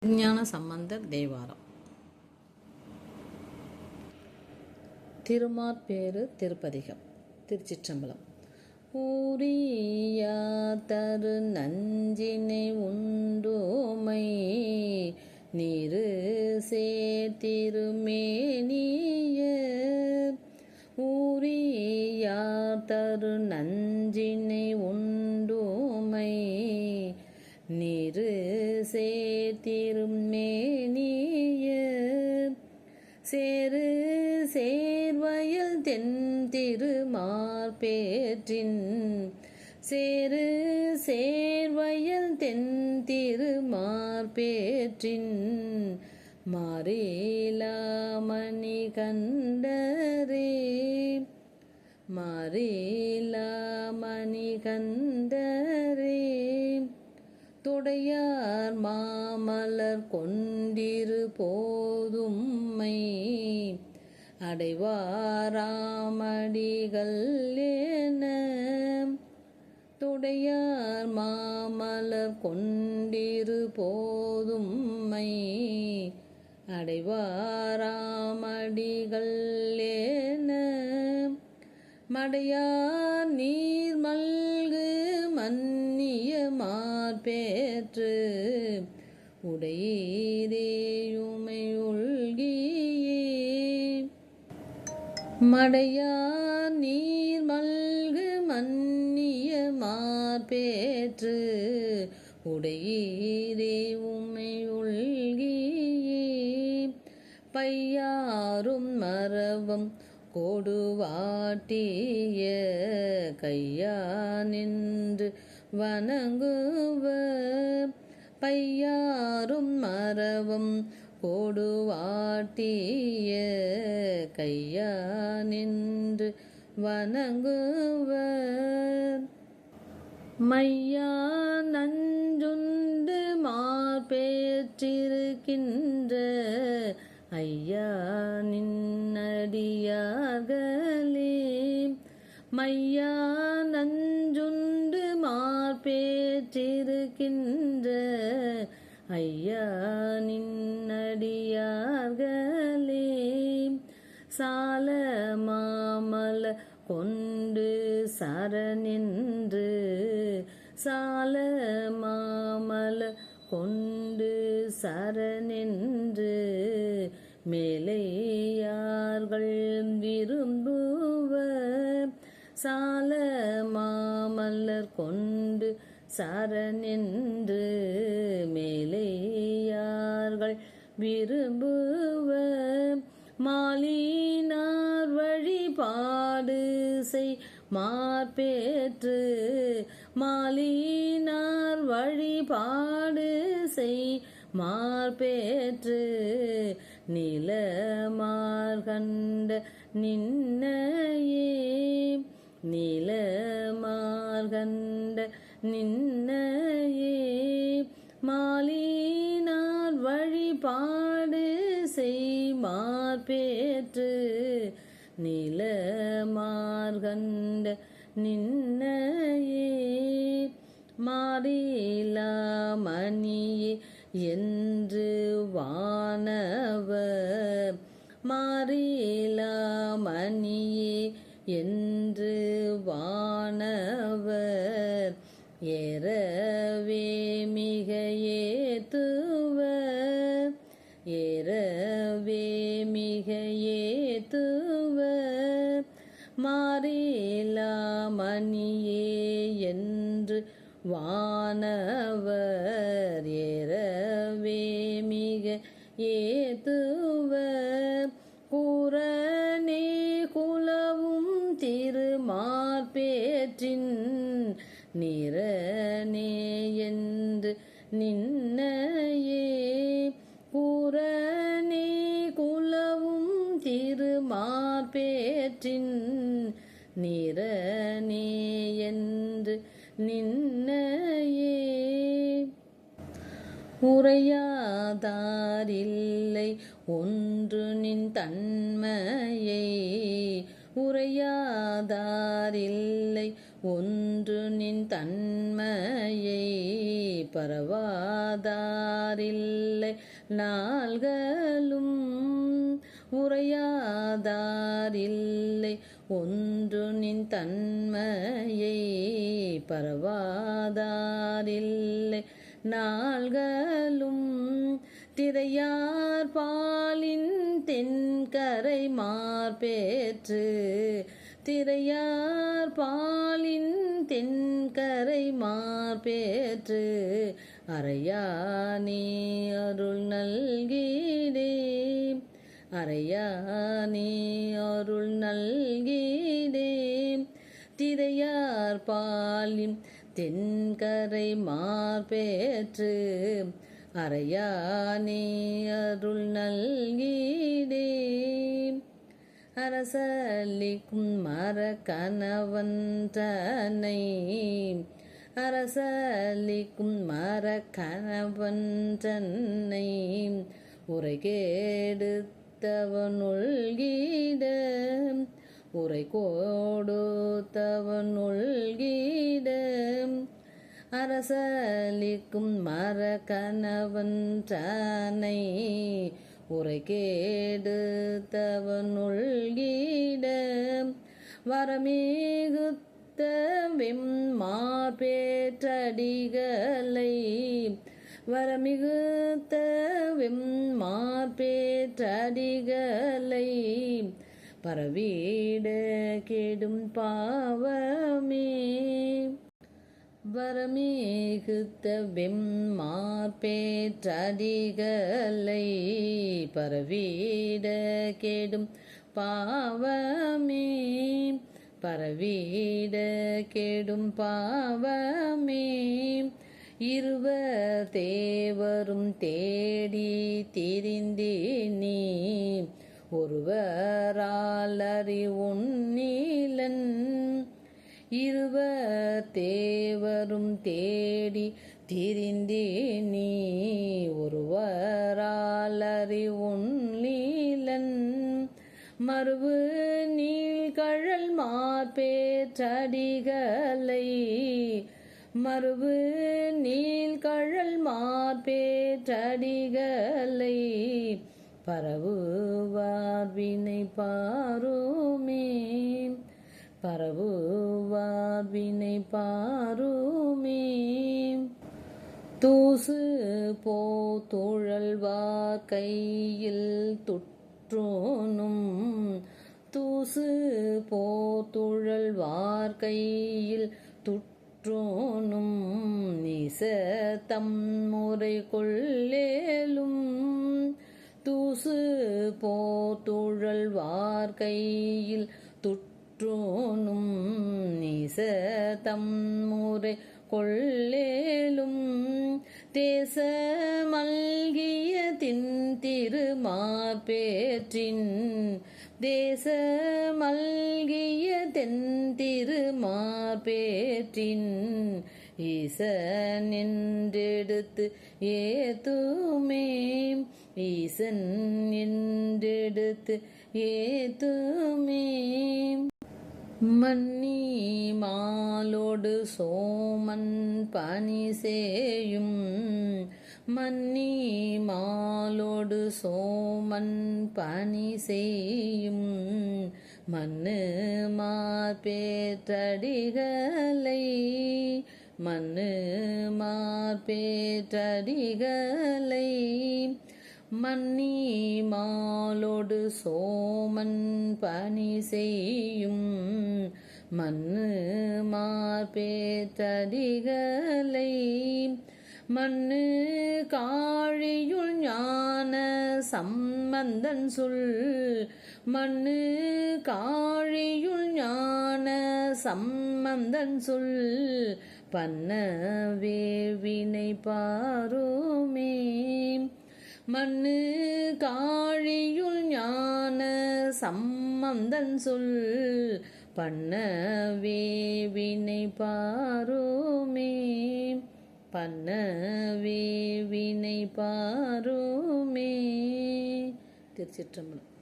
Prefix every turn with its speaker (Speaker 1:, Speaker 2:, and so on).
Speaker 1: விஞ்ஞான சம்பந்தர் தேவாரம். திருமாற்பேறு திருப்பதிகம் திருச்சிற்றம்பலம். ஊரியா தரு நஞ்சினை உண்டோமை நீரு சேர்த்திருமேனிய ஊரியா தரு நஞ்சினை உண்டோமை நீ சேர்த்திரும் மேனிய. சேரு சேர்வயல் தென் திருமார்பேற்றின் சேரு சேர்வயல் தென் திருமார்பேற்றின் மாறிலாமணி கண்டரே மாறிலாமணி கண்ட துடையார் மாமலர் கொண்டிரு போதும்மை. அடைவாராமடிகள் ஏன? துடையார் மாமலர் கொண்டிரு போதும்மை. அடைவாராமடிகள் ஏன? மடையார் நீர் மல்கு மன்னிய பேற்று உடையீரேயுமை உள்கியே மடையார் நீர் மல்கு மன்னிய மார்பேற்று உடையீரே உமை பையாரும் மரபம் கொடுவாட்டிய கையா நின்று வணங்குவர். பையாரும் மரவும் கோடுவாட்டிய கையா நின்று வணங்குவர். மையா நஞ்சுண்டு மார்பேற்றிருக்கின்ற. ஐயா நின்னடியார்களே மையா நஞ்சுண்டு பேற்றிருக்கின்ற ஐயா நின்னடியார்களே. சால மாமல கொண்டு சரணின்று சால மாமல கொண்டு சரணின்று மேலையார்கள் விரும்பு சால மாமல்லர் கொண்டு சரணின்று மேலேயார்கள் விரும்புவ மாலினார் வழிபாடு செய் மார்பேற்று மாலினார் வழிபாடு செய் மார்பேற்று நிலமார்கண்ட நின்னையே நிலமார்கண்ட நின்னையே மாலினார் வழிபாடு செய்மார்பேற்று நிலமார்கண்ட நின்னையே மாறிலா மணியே என்று வானவர் மாறில என்று வானவர் ஏறவே மிக ஏத்துவர் ஏறவே மிக ஏத்துவர் மாறிலாமணியே என்று வானவர் ஏறவே மிக ஏத்துவர் திருமார்பேற்றின் நிறனே என்று நின்னையே. புறனே குலவும் திருமார்பேற்றின் நிறனே என்று நின்னையே. உரையாதாரில்லை ஒன்று நின் தன்மையை. உரையாதாரில்லை ஒன்று நின் தன்மையை பரவாதாரில்லை. நாள்களும் உரையாதாரில்லை ஒன்று நின் தன்மையை பரவாதாரில்லை. நாள்களும் திரையார் பாலின் தென்கரை மார்பேற்று. திரையார் பாலின் தென்கரை மார்பேற்று. அறையானே அருள் நல்கிடே. அறையானே அருள் நல்கீடே. திரையார் பாலின் தென்கரை மார்பேற்று. அறையானே அருள் நல்கிடே. அரசலிக்கும் மரக்கணவன்றனை அரசலிக்கும் மரக்கணவன்றனை தன்னை. கேடுத்தவனுள்கிட உரை கோடுத்தவனுள்கிட அரசலிக்கும் மரக்கணவன்றனை உரை கேடுத்தவனுள்கிட வரமிகுத்த வெம்மார்பேற்றடிகளை வரமிகுத்த வெம்மார்பேற்றடிகளை பரவீட கெடும் பாவமே. வரமேகுத்த வெம்மார்பேற்றடிகளை பரவீட கேடும் பாவமே. பரவீட கேடும் பாவமே. இருவ தேவரும் தேடி திரிந்தேனே. ஒருவராலறி உன்னிலன் இருவர் தேவரும் தேடி திரிந்தே நீ ஒருவராலறி லீலன். மறுவு நீழ்கழல் மார்பேற்றடிகளை மறுவு நீழ்கழல் மார்பேற்றடிகளை பரவுவார் வினை பாருமே. பரவு பரவுவார் வினை பாருமே. தூசு போ தோழல்வார் கையில் துற்றோனும். தூசு போ தோழல்வார் கையில் துற்றோனும். தம் முறை கொள்ளேலும் தூசு போ தோழல்வார் கையில் துற்றோனும் நிசதம் முறை கொள்ளேலும் தேச மல்கிய தின் திருமார்பேற்றின் தேச மல்கிய தென் திருமார்பேற்றின் ஈசன் என்றெடுத்து ஏத்துமே. ஈசன் என்றெடுத்து ஏத்துமே. மன்னி மாலோடு சோமன் பணி செய்யும் மன்னி மாலோடு சோமன் பணி செய்யும் மண்ணு மார்பேற்றடிகளை மண்ணு மார்பேற்றடிகளை மன்னி மாலோடு சோமன் பணி செய்யும் மண்ணு மார்பேற்றடிகளை மண்ணு காழியுள் ஞான சம்பந்தன் சொல். மண்ணு காழியுள் ஞான சம்பந்தன் சொல். பண்ண வேவினை பாருமே. மண்ணு காழியுள் ஞான சம்மந்தன் சொல் பண்ணவே வினை பாருமே. பண்ணவே வினை பாருமே. திருச்சிற்றம்பலம்.